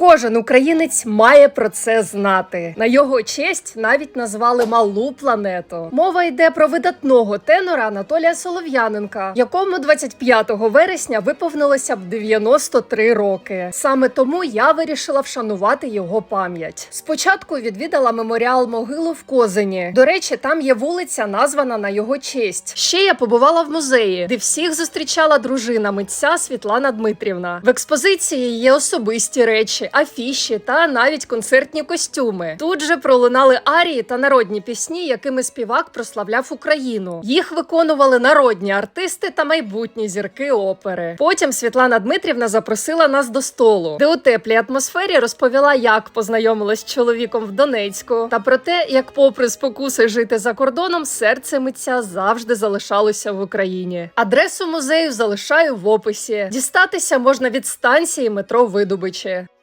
Кожен українець має про це знати. На його честь навіть назвали малу планету. Мова йде про видатного тенора Анатолія Солов'яненка, якому 25 вересня виповнилося б 93 роки. Саме тому я вирішила вшанувати його пам'ять. Спочатку відвідала меморіал могилу в Козині. До речі, там є вулиця, названа на його честь. Ще я побувала в музеї, де всіх зустрічала дружина митця Світлана Дмитрівна. В експозиції є особисті речі, афіші та навіть концертні костюми. Тут же пролунали арії та народні пісні, якими співак прославляв Україну. Їх виконували народні артисти та майбутні зірки опери. Потім Світлана Дмитрівна запросила нас до столу, де у теплій атмосфері розповіла, як познайомилась з чоловіком в Донецьку, та про те, як, попри спокуси жити за кордоном, серце митця завжди залишалося в Україні. Адресу музею залишаю в описі. Дістатися можна від станції метро Видобичі.